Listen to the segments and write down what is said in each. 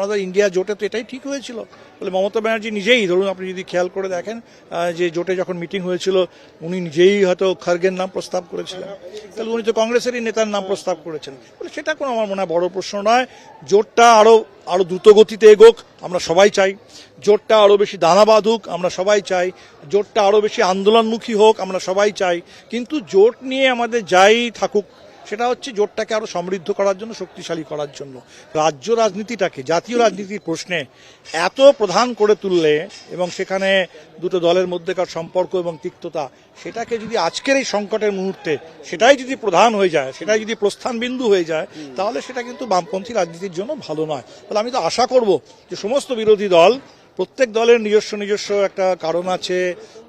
আমাদের ইন্ডিয়া জোটে তো এটাই ঠিক হয়েছিল। বলে মমতা ব্যানার্জি নিজেই, ধরুন আপনি যদি খেয়াল করে দেখেন যে জোটে যখন মিটিং হয়েছিল, উনি নিজেই হয়তো খার্গের নাম প্রস্তাব করেছিলেন। তাহলে উনি তো কংগ্রেসেরই নেতার নাম প্রস্তাব করেছেন। বলে সেটা কোনো আমার মনে হয় বড় প্রশ্ন নয়। জোটটা আরও আরও দ্রুত গতিতে এগোক, আমরা সবাই চাই। জোটটা আরও বেশি দানা বাঁধুক, আমরা সবাই চাই। জোটটা আরও বেশি আন্দোলনমুখী হোক, আমরা সবাই চাই। কিন্তু জোট নিয়ে আমাদের যাই থাকুক সেটা হচ্ছে জোটটাকে আরও সমৃদ্ধ করার জন্য শক্তিশালী করার জন্য। রাজ্য রাজনীতিটাকে জাতীয় রাজনীতির প্রশ্নে এত প্রধান করে তুললে এবং সেখানে দুটো দলের মধ্যেকার সম্পর্ক এবং তিক্ততা সেটাকে যদি আজকের এই সংকটের মুহূর্তে সেটাই যদি প্রধান হয়ে যায় সেটাই যদি প্রস্থান বিন্দু হয়ে যায় তাহলে সেটা কিন্তু বামপন্থী রাজনীতির জন্য ভালো নয়। তাহলে আমি তো আশা করব যে সমস্ত বিরোধী দল প্রত্যেক দলের নিজস্ব নিজস্ব একটা কারণ আছে,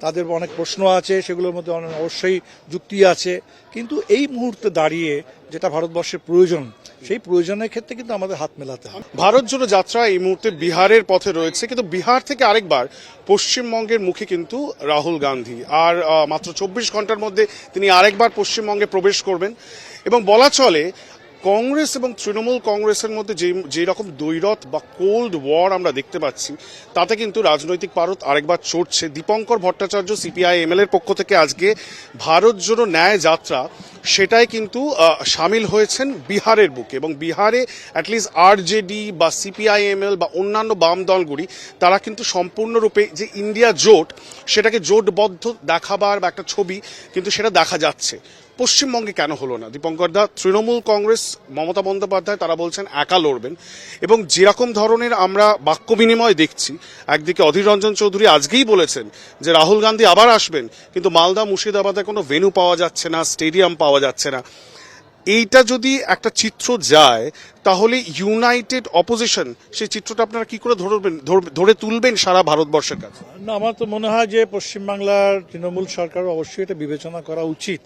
তাদের অনেক প্রশ্ন আছে, সেগুলোর মধ্যে অনেক অবশ্যই যুক্তি আছে। কিন্তু এই মুহূর্তে দাঁড়িয়ে যেটা ভারতবর্ষের প্রয়োজন, সেই প্রয়োজনের ক্ষেত্রে কিন্তু আমাদের হাত মেলাতে হবে। ভারত জোড়ো যাত্রা এই মুহূর্তে বিহারের পথে রয়েছে, কিন্তু বিহার থেকে আরেকবার পশ্চিমবঙ্গের মুখে কিন্তু রাহুল গান্ধী। আর মাত্র চব্বিশ ঘণ্টার মধ্যে তিনি আরেকবার পশ্চিমবঙ্গে প্রবেশ করবেন। এবং বলা চলে কংগ্রেস এবং তৃণমূল কংগ্রেসের মধ্যে যে যে রকম দৈরথ বা কোল্ড ওয়ার আমরা দেখতে পাচ্ছি, তাতে কিন্তু রাজনৈতিক পারত আরেকবার চড়ছে। দীপঙ্কর ভট্টাচার্য সিপিআই এমএল এর পক্ষ থেকে আজকে ভারত জোড়ো ন্যায় যাত্রা, সেটাই কিন্তু সামিল হয়েছেন বিহারের বুকে। এবং বিহারে অ্যাটলিস্ট আরজেডি বা সিপিআই সিপিআইএমএল বা অন্যান্য বাম দলগুলি, তারা কিন্তু সম্পূর্ণরূপে যে ইন্ডিয়া জোট, সেটাকে জোটবদ্ধ দেখাবার বা একটা ছবি কিন্তু সেটা দেখা যাচ্ছে। পশ্চিমবঙ্গে কেন হলো না? দীপঙ্কর দা, তৃণমূল কংগ্রেস, মমতা বন্দ্যোপাধ্যায়, তারা বলছেন একা লড়বেন। এবং যেরকম ধরনের আমরা বাক্য বিনিময় দেখছি, একদিকে অধীর রঞ্জন চৌধুরী আজকেই বলেছেন যে রাহুল গান্ধী আবার আসবেন, কিন্তু মালদা মুর্শিদাবাদে কোনো ভেনু পাওয়া যাচ্ছে না স্টেডিয়াম পাওয়া যাচ্ছে না। এইটা যদি একটা চিত্র যায়, তাহলে ইউনাইটেড অপোজিশন সেই চিত্রটা আপনারা কি করে ধরবেন, ধর- তুলবেন সারা ভারতবর্ষের কাছে? না, আমার তো মনে হয় যে পশ্চিমবাংলার তৃণমূল সরকার অবশ্যই এটা বিবেচনা করা উচিত।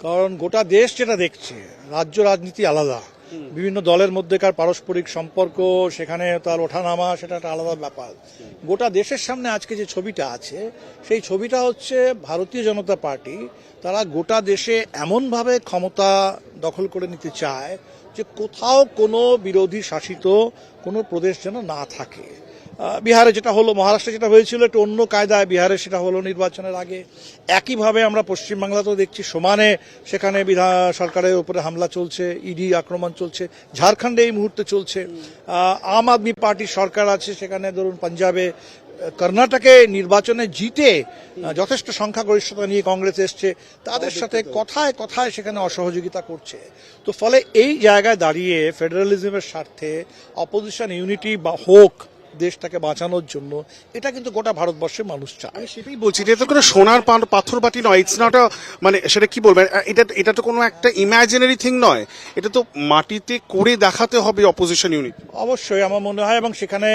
কারণ গোটা দেশ যেটা দেখছে রাজ্য রাজনীতি আলাদা। বিভিন্ন দলের মধ্যেকার পারস্পরিক সম্পর্ক সেখানে তার ওঠানামা সেটা একটা আলাদা ব্যাপার। গোটা দেশের সামনে আজকে যে ছবিটা আছে সেই ছবিটা হচ্ছে ভারতীয় জনতা পার্টি। তারা গোটা দেশে এমনভাবে ক্ষমতা দখল করে নিতে চায় যে কোথাও কোনো বিরোধী শাসিত কোনো প্রদেশ যেন না থাকে। বিহারে যেটা হলো মহারাষ্ট্রে যেটা হয়েছিল একটু অন্য কায়দায় বিহারে সেটা হলো নির্বাচনের আগে। একইভাবে আমরা পশ্চিমবাংলাতেও দেখছি সমানে সেখানে বিধান সরকারের উপরে হামলা চলছে ইডি আক্রমণ চলছে ঝাড়খণ্ডে এই মুহূর্তে চলছে। আম আদমি পার্টির সরকার আছে সেখানে ধরুন পাঞ্জাবে কর্ণাটকে নির্বাচনে জিতে যথেষ্ট সংখ্যাগরিষ্ঠতা নিয়ে কংগ্রেস এসছে তাদের সাথে কথায় কথায় সেখানে অসহযোগিতা করছে। তো ফলে এই জায়গায় দাঁড়িয়ে ফেডারালিজমের স্বার্থে অপোজিশন ইউনিটি বা হোক দেশটাকে বাঁচানোর জন্য এটা কিন্তু গোটা ভারতবর্ষের মানুষ চায়। আমি সেটাই বলছি এটা তো কোনো সোনার পাথর বাটি নয় ইটস নট মানে সেটা কি বলবেন এটা এটা তো কোনো একটা ইমাজিনারি থিং নয়। এটা তো মাটিতে করে দেখাতে হবে অপোজিশন ইউনিট অবশ্যই আমার মনে হয় এবং সেখানে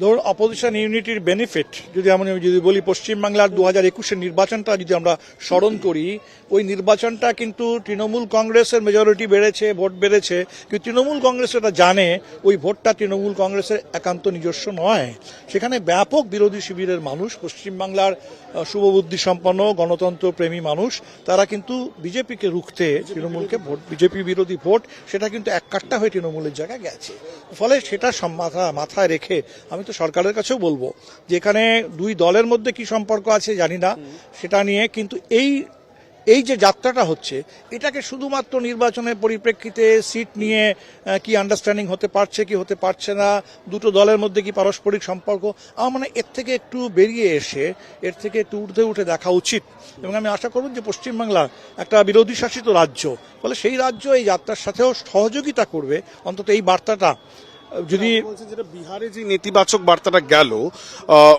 ধরুন অপোজিশন ইউনিটির বেনিফিট যদি আমি যদি বলি পশ্চিমবাংলার দু হাজার একুশের নির্বাচনটা যদি আমরা স্মরণ করি, ওই নির্বাচনটা কিন্তু তৃণমূল কংগ্রেসের মেজরিটি বেড়েছে, ভোট বেড়েছে। কিন্তু তৃণমূল কংগ্রেস এটা জানে, ওই ভোটটা তৃণমূল কংগ্রেসের একান্ত নিজস্ব নয়। সেখানে ব্যাপক বিরোধী শিবিরের মানুষ, পশ্চিমবাংলার শুভবুদ্ধি সম্পন্ন গণতন্ত্র প্রেমী মানুষ, তারা কিন্তু বিজেপিকে রুখতে, তৃণমূলকে ভোট, বিজেপি বিরোধী ভোট, সেটা কিন্তু এক কাট্টা হয়ে তৃণমূলের জায়গায় গেছে। ফলে সেটা মাথা মাথায় রেখে আমি তো সরকারের কাছেও বলব যে এখানে দুই দলের মধ্যে কি সম্পর্ক আছে জানি না। সেটা নিয়ে কিন্তু এই এই যে যাত্রাটা হচ্ছে এটাকে শুধুমাত্র নির্বাচনের পরিপ্রেক্ষিতে সিট নিয়ে কি আন্ডারস্ট্যান্ডিং হতে পারছে কি হতে পারছে না দুটো দলের মধ্যে কি পারস্পরিক সম্পর্ক আমার মানে এর থেকে একটু বেরিয়ে এসে এর থেকে একটু উঠে উঠে দেখা উচিত। এবং আমি আশা করব যে পশ্চিমবাংলা একটা বিরোধী শাসিত রাজ্য ফলে সেই রাজ্য এই যাত্রার সাথেও সহযোগিতা করবে অন্তত এই বার্তাটা যদি যেটা বিহারে যে নেতিবাচক বার্তাটা গেল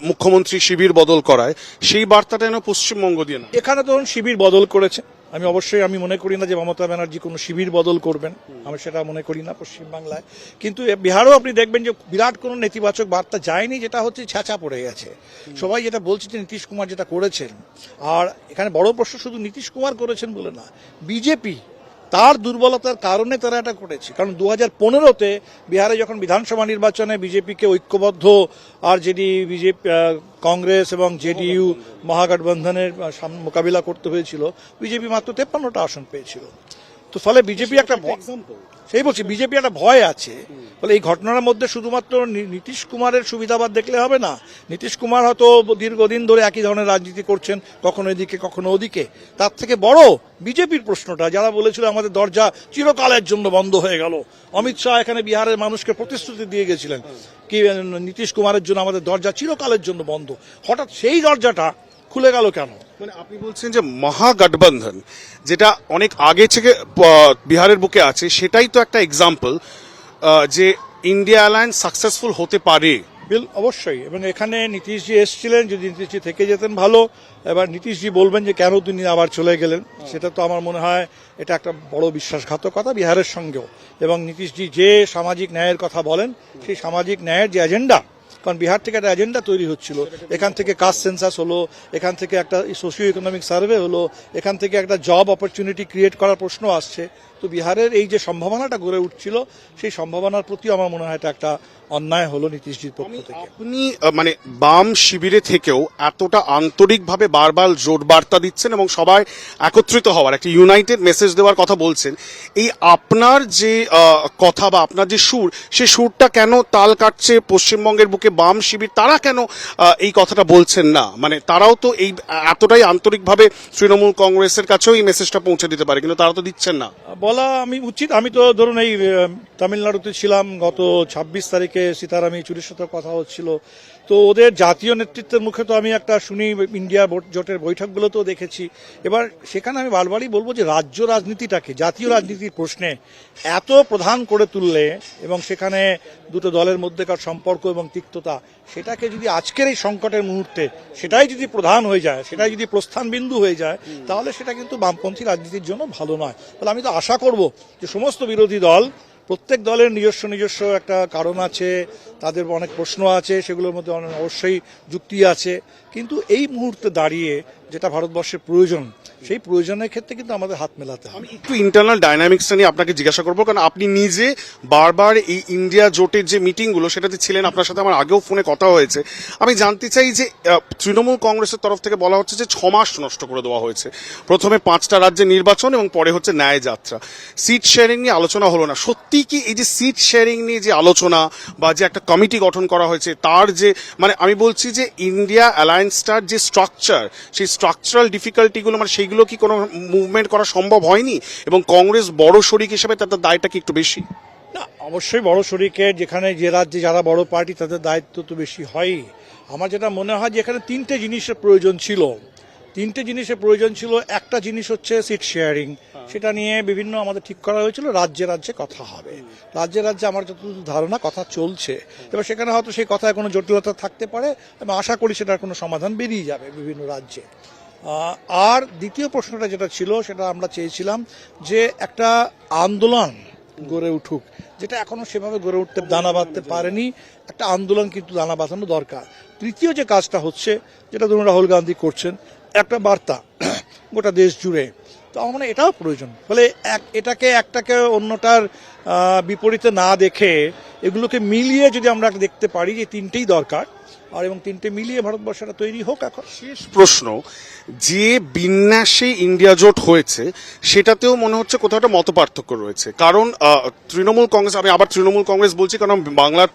মুখ্যমন্ত্রী শিবির বদল করায়, সেই বার্তাটা যেন পশ্চিমবঙ্গ দিয়ে না। এখানে ধরুন শিবির বদল করেছে। আমি অবশ্যই, আমি মনে করি না যে মমতা ব্যানার্জি কোনো শিবির বদল করবেন। আমি সেটা মনে করি না পশ্চিমবাংলায়। কিন্তু বিহারেও আপনি দেখবেন যে বিরাট কোনো নেতিবাচক বার্তা যায়নি, যেটা হচ্ছে ছ্যাঁচা পড়ে গেছে। সবাই যেটা বলছে যে নীতিশ কুমার যেটা করেছেন, আর এখানে বড় প্রশ্ন, শুধু নীতিশ কুমার করেছেন বলে না, বিজেপি তার দুর্বলতার কারণে তারা এটা করেছে। কারণ দু হাজার পনেরোতে বিহারে যখন বিধানসভা নির্বাচনে বিজেপিকে ঐক্যবদ্ধ আর জেডি বিজেপি কংগ্রেস এবং জেডিইউ মহাগঠবন্ধনের মোকাবিলা করতে হয়েছিল বিজেপি মাত্র তেপ্পান্নটা আসন পেয়েছিল। তো ফলে বিজেপি একটা ব- সেই বলছি, বিজেপি একটা ভয় আছে। বলে এই ঘটনার মধ্যে শুধুমাত্র নীতিশ কুমারের সুবিধাবাদ দেখলে হবে না? নীতিশ কুমার হয়তো দীর্ঘদিন ধরে একই ধরনের রাজনীতি করছেন, কখনো এদিকে, কখনো ওদিকে। তার থেকে বড় বিজেপির প্রশ্নটা, যারা বলেছিল আমাদের দরজা চিরকালের জন্য বন্ধ হয়ে গেল। অমিত শাহ এখানে বিহারের মানুষকে প্রতিশ্রুতি দিয়ে গেছিলেন। কি, নীতিশ কুমারের জন্য আমাদের দরজা চিরকালের জন্য বন্ধ। হঠাৎ সেই দরজাটা খুলে গেল কেন? মানে আপনি বলছেন যে মহাগঠবন্ধন যেটা অনেক আগে থেকে বিহারের বুকে আছে সেটাই তো একটা এক্সাম্পল যে ইন্ডিয়া অ্যালায়েন্স সাকসেসফুল হতে পারে। বিল অবশ্যই। এবং এখানে নীতিশজি এসছিলেন যদি নীতিশজি থেকে যেতেন ভালো। এবার নীতিশজি বলবেন যে কেন তিনি আবার চলে গেলেন? সেটা তো আমার মনে হয় এটা একটা বড় বিশ্বাসঘাতকতা বিহারের সঙ্গেও। এবং নীতিশজি যে সামাজিক ন্যায়ের কথা বলেন সেই সামাজিক ন্যায়ের যে এজেন্ডা কারণ বিহার থেকে একটা এজেন্ডা তৈরি হচ্ছিল। এখান থেকে কাস্ট সেন্সাস হলো এখান থেকে একটা সোশিও ইকোনমিক সার্ভে হলো এখান থেকে একটা জব অপরচুনিটি ক্রিয়েট করার প্রশ্ন আসছে। তো বিহারের এই যে সম্ভাবনাটা গড়ে উঠছিল সেই সম্ভাবনার প্রতি আমার মনে হয় এটা একটা অন্যায় হলো নীতিশজির পক্ষ থেকে। আপনি মানে বাম শিবিরে থেকেও এতটা আন্তরিকভাবে বারবার জোট বার্তা দিচ্ছেন এবং সবাই একত্রিত হওয়ার একটা ইউনাইটেড মেসেজ দেওয়ার কথা বলছেন এই আপনার যে কথা বা আপনার যে সুর সেই সুরটা কেন তাল কাটছে পশ্চিমবঙ্গের বুকে বাম শিবির তারা কেন এই কথাটা বলছেন না? মানে তারাও তো এই এতটাই আন্তরিকভাবে তৃণমূল কংগ্রেসের কাছেও এই মেসেজটা পৌঁছে দিতে পারে কিন্তু তারা তো দিচ্ছেন না। বলা আমি উচিত। আমি তো ধরুন এই তামিলনাড়ুতে ছিলাম গত ছাব্বিশ তারিখে সীতারাম ইয়েচুরির সাথে কথা হচ্ছিল। তো ওদের জাতীয় নেতৃত্বের মুখে তো আমি একটা শুনি ইন্ডিয়া জোটের বৈঠকগুলোতেও দেখেছি। এবার সেখানে আমি বারবারই বলব যে রাজ্য রাজনীতিটাকে জাতীয় রাজনীতির প্রশ্নে এত প্রধান করে তুললে এবং সেখানে দুটো দলের মধ্যেকার সম্পর্ক এবং তিক্ততা সেটাকে যদি আজকের এই সংকটের মুহূর্তে সেটাই যদি প্রধান হয়ে যায় সেটাই যদি প্রস্থান বিন্দু হয়ে যায় তাহলে সেটা কিন্তু বামপন্থী রাজনীতির জন্য ভালো নয়। তাহলে আমি তো আশা করব যে সমস্ত বিরোধী দল, প্রত্যেক দলের নিজস্ব নিজস্ব একটা কারণ আছে, তাদের অনেক প্রশ্ন আছে, সেগুলোর মধ্যে অনেক অবশ্যই যুক্তি আছে। কিন্তু এই মুহূর্তে দাঁড়িয়ে যেটা ভারতবর্ষের প্রয়োজন, সেই প্রয়োজনের ক্ষেত্রে কিন্তু আমাদের হাত মেলাতে হবে। একটু ইন্টারনাল ডাইনামিক্সটা নিয়ে আপনাকে জিজ্ঞাসা করব, কারণ আপনি নিজে বারবার এই ইন্ডিয়া জোটের যে মিটিংগুলো সেটাতে ছিলেন, আপনার সাথে আমার আগেও ফোনে কথা হয়েছে। আমি জানতে চাই যে তৃণমূল কংগ্রেসের তরফ থেকে বলা হচ্ছে যে ছ মাস নষ্ট করে দেওয়া হয়েছে। প্রথমে পাঁচটা রাজ্যে নির্বাচন এবং পরে হচ্ছে ন্যায় যাত্রা। সিট শেয়ারিং নিয়ে আলোচনা হলো না। সত্যি কি এই যে সিট শেয়ারিং নিয়ে যে আলোচনা বা যে একটা কমিটি গঠন করা হয়েছে, তার যে মানে আমি বলছি যে ইন্ডিয়া অ্যালায়েন্সটার যে স্ট্রাকচার সেই স্ট্রাকচারাল ডিফিকাল্টিগুলো মানে সেইগুলো কি কোনো মুভমেন্ট করা সম্ভব হয়নি? এবং কংগ্রেস বড় শরিক হিসেবে তাদের দায়টা কি একটু বেশি? না, অবশ্যই বড় শরিকের যেখানে যে রাজ্যে যারা বড় পার্টি তাদের দায়িত্ব তো বেশি হয়ই। আমার যেটা মনে হয় যে এখানে তিনটে জিনিসের প্রয়োজন ছিল। তিনটে জিনিসের প্রয়োজন ছিল। একটা জিনিস হচ্ছে সিট শেয়ারিং সেটা নিয়ে বিভিন্ন আমাদের ঠিক করা হয়েছিল রাজ্যে রাজ্যে কথা হবে। রাজ্যে রাজ্যে আমার যতদূর ধারণা কথা চলছে। এবার সেখানে হয়তো সেই কথায় কোনো জটিলতা থাকতে পারে। আমি আশা করি সেটার কোনো সমাধান বেরিয়ে যাবে বিভিন্ন রাজ্যে। আর দ্বিতীয় প্রশ্নটা যেটা ছিল সেটা আমরা চেয়েছিলাম যে একটা আন্দোলন গড়ে উঠুক যেটা এখনও সেভাবে গড়ে উঠতে দানা বাঁধতে পারেনি। একটা আন্দোলন কিন্তু দানা বাঁধানো দরকার। তৃতীয় যে কাজটা হচ্ছে যেটা ধরুন রাহুল গান্ধী করছেন একটা বার্তা গোটা দেশ জুড়ে। তো আমার মনে এটাও প্রয়োজন। ফলে এক, এটাকে একটাকে অন্যটার বিপরীতে না দেখে এগুলোকে মিলিয়ে যদি আমরা দেখতে পারি যে তিনটেই দরকার, আর এবং তিনটে মিলিয়ে ভারতবর্ষটা তৈরি হোক এখন। শেষ প্রশ্ন, যে বিন্যাসে ইন্ডিয়া জোট হয়েছে, সেটাতেও মনে হচ্ছে কোথাও একটা মত পার্থক্য রয়েছে। কারণ তৃণমূল কংগ্রেস, আমি আবার তৃণমূল কংগ্রেস বলছি, কারণ বাংলার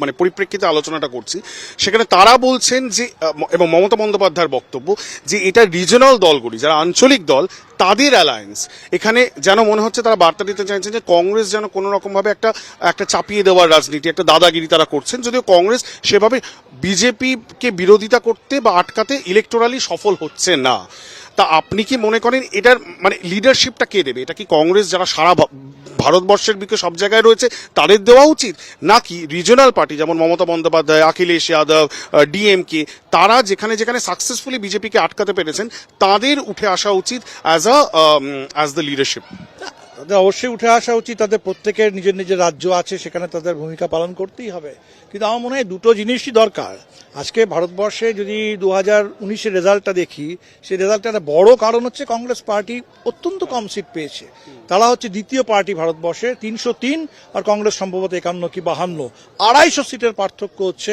মানে পরিপ্রেক্ষিতে আলোচনাটা করছি, সেখানে তারা বলছেন যে এবং মমতা বন্দ্যোপাধ্যায়ের বক্তব্য যে এটা রিজনাল দলগুলি যারা আঞ্চলিক দল, তাদের অ্যালায়েন্স এখানে যেন মনে হচ্ছে তারা বার্তা দিতে চাইছেন যে কংগ্রেস যেন কোনো রকমভাবে একটা একটা চাপিয়ে দেওয়ার রাজনীতি, একটা দাদাগিরি তারা করছেন, যদিও কংগ্রেস সেভাবে বিজেপিকে বিরোধিতা করতে বা আটকাতে ইলেকটোরালি সফল হচ্ছে না। তা আপনি কি মনে করেন এটার মানে লিডারশিপটা কে দেবে? এটা কি কংগ্রেস যারা সারা ভারতবর্ষের বিকে সব জায়গায় রয়েছে, তাদের দেওয়া উচিত? নাকি রিজনাল পার্টি যেমন মমতা বন্দ্যোপাধ্যায়, অখিলেশ যাদব ডিএমকে তারা যেখানে যেখানে সাকসেসফুলি বিজেপিকে আটকাতে পেরেছেন, তাদের উঠে আসা উচিত as a as the leadership তাদের অবশ্যই উঠে আসা উচিত। তাদের প্রত্যেকের নিজের নিজের রাজ্য আছে, সেখানে তাদের ভূমিকা পালন করতেই হবে। কিন্তু আমার মনে হয় দুটো জিনিসই দরকার। আজকে ভারতবর্ষে যদি দু হাজার উনিশের রেজাল্টটা দেখি, সেই রেজাল্টটা একটা বড় কারণ হচ্ছে কংগ্রেস পার্টি অত্যন্ত কম সিট পেয়েছে। তারা হচ্ছে দ্বিতীয় পার্টি ভারতবর্ষে, তিনশো তিন, আর কংগ্রেস সম্ভবত একান্ন কি বাহান্ন। আড়াইশো সিটের পার্থক্য হচ্ছে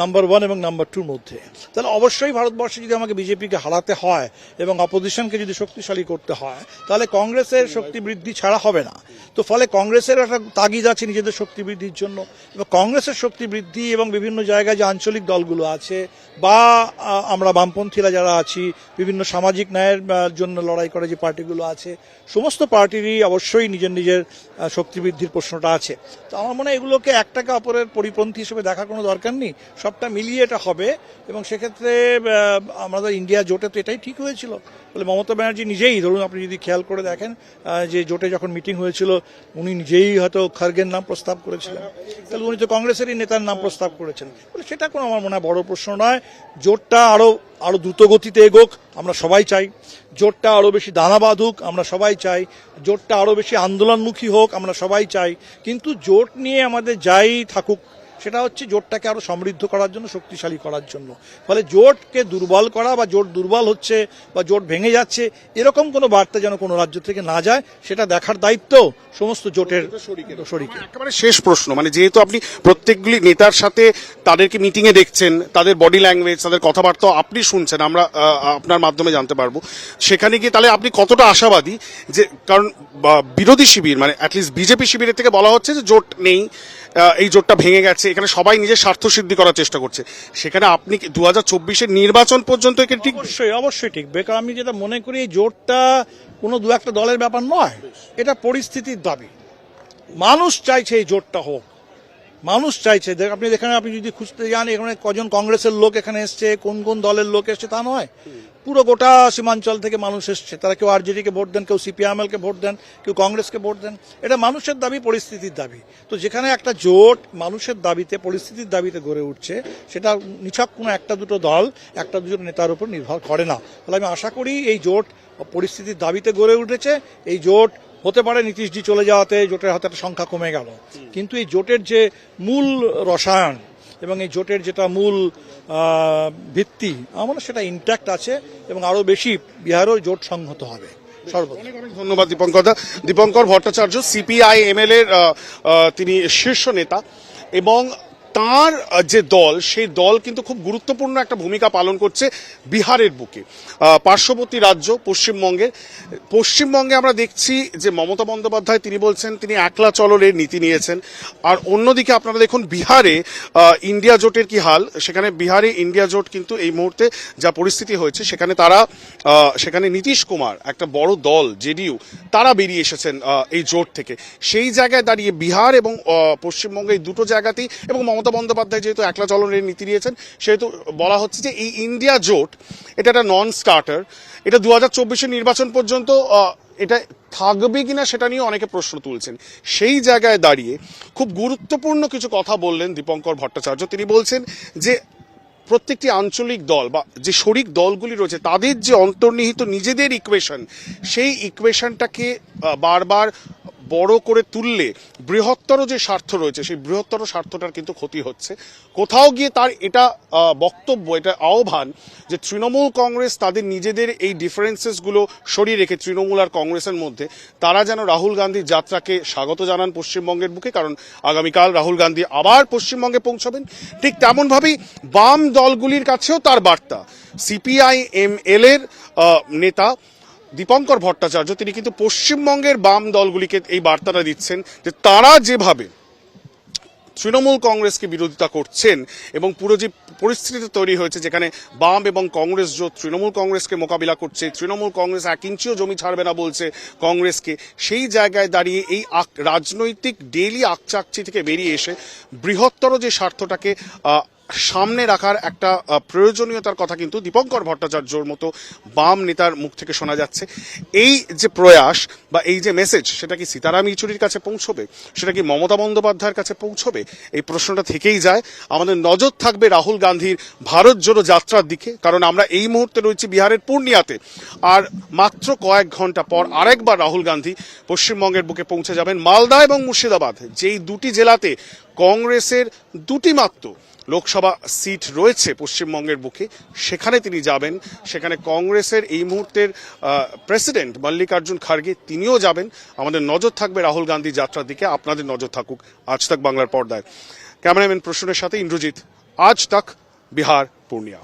নাম্বার ওয়ান এবং নাম্বার টুর মধ্যে। তাহলে অবশ্যই ভারতবর্ষে যদি আমাকে বিজেপিকে হারাতে হয় এবং অপোজিশনকে যদি শক্তিশালী করতে হয়, তাহলে কংগ্রেসের শক্তি বৃদ্ধি ছাড়া হবে না। তো ফলে কংগ্রেসের একটা তাগিদ আছে নিজেদের শক্তি বৃদ্ধির জন্য। এবং কংগ্রেসের শক্তি বৃদ্ধি এবং বিভিন্ন জায়গায় যে আঞ্চলিক দলগুলো আছে বা আমরা বামপন্থীরা যারা আছি, বিভিন্ন সামাজিক ন্যায়ের জন্য লড়াই করে যে পার্টিগুলো আছে, সমস্ত পার্টিরই অবশ্যই নিজের নিজের শক্তি বৃদ্ধির প্রশ্নটা আছে। তো আমার মনে হয় এগুলোকে একটাকে অপরের পরিপন্থী হিসেবে দেখার কোনো দরকার নেই। সবটা মিলিয়ে এটা হবে এবং সেক্ষেত্রে আমাদের ইন্ডিয়া জোটে তো এটাই ঠিক হয়েছিল। বলে মমতা ব্যানার্জি নিজেই, ধরুন আপনি যদি খেয়াল করে দেখেন যে জোটে যখন মিটিং হয়েছিল, উনি নিজেই হয়তো খার্গের নাম প্রস্তাব করেছিলেন। তাহলে উনি তো কংগ্রেসেরই নেতার নাম প্রস্তাব করেছেন। বলে সেটা কোনো আমার মনে হয় বড় প্রশ্ন নয়। জোটটা আরও আরও দ্রুত গতিতে এগোক, আমরা সবাই চাই। জোটটা আরও বেশি দানা বাঁধুক, আমরা সবাই চাই। জোটটা আরও বেশি আন্দোলনমুখী হোক, আমরা সবাই চাই। কিন্তু জোট নিয়ে আমাদের যাই থাকুক সেটা হচ্ছে জোটটাকে আরও সমৃদ্ধ করার জন্য শক্তিশালী করার জন্য। ফলে জোটকে দুর্বল করা বা জোট দুর্বল হচ্ছে বা জোট ভেঙে যাচ্ছে এরকম কোনো বার্তা যেন কোনো রাজ্য থেকে না যায় সেটা দেখার দায়িত্ব সমস্ত জোটের শরিকের একেবারে শেষ প্রশ্ন। মানে যেহেতু আপনি প্রত্যেকগুলি নেতার সাথে তাদেরকে মিটিং এ দেখছেন তাদের বডি ল্যাঙ্গুয়েজ তাদের কথাবার্তা আপনি শুনছেন আমরা আপনার মাধ্যমে জানতে পারব। সেখানে গিয়ে তাহলে আপনি কতটা আশাবাদী যে কারণ বিরোধী শিবির মানে অ্যাটলিস্ট বিজেপি শিবিরের থেকে বলা হচ্ছে যে জোট নেই এই জোটটা ভেঙে গেছে এখানে সবাই নিজের স্বার্থ সিদ্ধি করার চেষ্টা করছে। সেখানে আপনি দু হাজার চব্বিশের নির্বাচন পর্যন্ত একে ঠিক অবশ্যই অবশ্যই ঠিক। বেকার, আমি যেটা মনে করি, এই জোটটা কোনো দু একটা দলের ব্যাপার নয়। এটা পরিস্থিতির দাবি। মানুষ চাইছে এই জোটটা হোক। মানুষ চাইছে। আপনি এখানে আপনি যদি খুঁজতে যান, এখানে কজন কংগ্রেসের লোক এখানে এসছে, কোন কোন দলের লোক এসছে তা নয়। পুরো গোটা সীমাঞ্চল থেকে মানুষ এসছে। তারা কেউ আরজেডিকে ভোট দেন, কেউ সিপিআইএমএল কে ভোট দেন, কেউ কংগ্রেসকে ভোট দেন। এটা মানুষের দাবি, পরিস্থিতির দাবি। তো যেখানে একটা জোট মানুষের দাবিতে, পরিস্থিতির দাবিতে গড়ে উঠছে, সেটা নিছক কোনো একটা দুটো দল, একটা দুটো নেতার উপর নির্ভর করে না। তাহলে আমি আশা করি এই জোট পরিস্থিতির দাবিতে গড়ে উঠেছে। এই জোট হতে পারে নীতিশজি চলে যাওয়াতে, জোটের হাতে একটা সংখ্যা কমে গেল। কিন্তু এই জোটের যে মূল রসায়ন এবং এই জোটের যেটা মূল ভিত্তি, আমার সেটা ইন্ট্যাক্ট আছে এবং আরও বেশি বিহারও জোট সংহত হবে। ধন্যবাদ দীপঙ্কর দা। দীপঙ্কর ভট্টাচার্য সিপিআই এমএল এর তিনি শীর্ষ নেতা এবং তার যে দল, সেই দল কিন্তু খুব গুরুত্বপূর্ণ একটা ভূমিকা পালন করছে বিহারের বুকে। পার্শ্ববর্তী রাজ্য পশ্চিমবঙ্গের পশ্চিমবঙ্গে আমরা দেখছি যে মমতা বন্দ্যোপাধ্যায় তিনি বলছেন তিনি একলা চলনের নীতি নিয়েছেন। আর অন্যদিকে আপনারা দেখুন বিহারে ইন্ডিয়া জোটের কি হাল? সেখানে বিহারে ইন্ডিয়া জোট কিন্তু এই মুহূর্তে যা পরিস্থিতি হয়েছে, সেখানে তারা সেখানে নীতিশ কুমার, একটা বড় দল, জেডিইউ, তারা বেরিয়ে এসেছেন এই জোট থেকে। সেই জায়গায় দাঁড়িয়ে বিহার এবং পশ্চিমবঙ্গে এই দুটো জায়গাতেই এবং মমতা বন্দ্যোপাধ্যায় যেহেতু একলা চলনের নীতি নিয়েছেন, সেহেতু বলা হচ্ছে যে এই ইন্ডিয়া জোট, এটা একটা নন স্টার্টার এটা দু হাজার নির্বাচন পর্যন্ত এটা থাকবে কিনা সেটা নিয়ে অনেকে প্রশ্ন তুলছেন। সেই জায়গায় দাঁড়িয়ে খুব গুরুত্বপূর্ণ কিছু কথা বললেন দীপঙ্কর ভট্টাচার্য। তিনি বলছেন যে প্রত্যেকটি আঞ্চলিক দল বা যে শরিক দলগুলি রয়েছে, তাদের যে অন্তর্নিহিত নিজেদের ইকুয়েশন সেই ইকুয়েশনটাকে বারবার বড় করে তুললে বৃহত্তর যে স্বার্থ রয়েছে, সেই বৃহত্তর স্বার্থটার কিন্তু ক্ষতি হচ্ছে। কোথাও গিয়ে তার এটা বক্তব্য, এটা আহ্বান যে তৃণমূল কংগ্রেস তাদের নিজেদের এই ডিফারেন্সেসগুলো সরিয়ে রেখে তৃণমূল আর কংগ্রেসের মধ্যে, তারা যেন রাহুল গান্ধীর যাত্রাকে স্বাগত জানান পশ্চিমবঙ্গের বুকে, কারণ আগামীকাল রাহুল গান্ধী আবার পশ্চিমবঙ্গে পৌঁছাবেন। ঠিক তেমনভাবেই বাম দলগুলির কাছেও তার বার্তা। সিপিআই এম এল এর নেতা দীপঙ্কর ভট্টাচার্য, তিনি কিন্তু পশ্চিমবঙ্গের বাম দলগুলিকে এই বার্তাটা দিচ্ছেন যে তারা যেভাবে তৃণমূল কংগ্রেসকে বিরোধিতা করছেন এবং পুরো যে পরিস্থিতি তৈরি হয়েছে, যেখানে বাম এবং কংগ্রেস জোট তৃণমূল কংগ্রেসকে মোকাবিলা করছে, তৃণমূল কংগ্রেস এক ইঞ্চিও জমি ছাড়বে না বলছে কংগ্রেসকে, সেই জায়গায় দাঁড়িয়ে এই রাজনৈতিক ডেলি আকচাকচি থেকে বেরিয়ে এসে বৃহত্তর যে স্বার্থটাকে সামনে রাখার একটা প্রয়োজনীয়তার কথা কিন্তু দীপঙ্কর ভট্টাচার্যর মতো বাম নেতার মুখ থেকে শোনা যাচ্ছে। এই যে প্রয়াস বা এই যে মেসেজ সেটা কি সীতারাম ইচুরির কাছে পৌঁছবে? সেটা কি মমতা বন্দ্যোপাধ্যায়ের কাছে পৌঁছবে? এই প্রশ্নটা থেকেই যায়। আমাদের নজর থাকবে রাহুল গান্ধীর ভারত জোড়ো যাত্রার দিকে, কারণ আমরা এই মুহূর্তে রয়েছি বিহারের পূর্ণিয়াতে। আর মাত্র কয়েক ঘণ্টা পর আরেকবার রাহুল গান্ধী পশ্চিমবঙ্গের বুকে পৌঁছে যাবেন মালদা এবং মুর্শিদাবাদ। যেই দুটি জেলাতে কংগ্রেসের দুটি মাত্র লোকসভা সিট রয়েছে পশ্চিমবঙ্গের বুকে, সেখানে তিনি যাবেন। সেখানে কংগ্রেসের এই মুহূর্তের প্রেসিডেন্ট মল্লিকার্জুন খার্গে তিনিও যাবেন। আমাদের নজর থাকবে রাহুল গান্ধী যাত্রার দিকে, আপনাদের নজর থাকুক আজ তাক বাংলার পর্দায়। ক্যামেরাম্যান প্রশ্নের সাথে ইন্দ্রজিৎ, আজ তাক বিহার পূর্ণিয়া।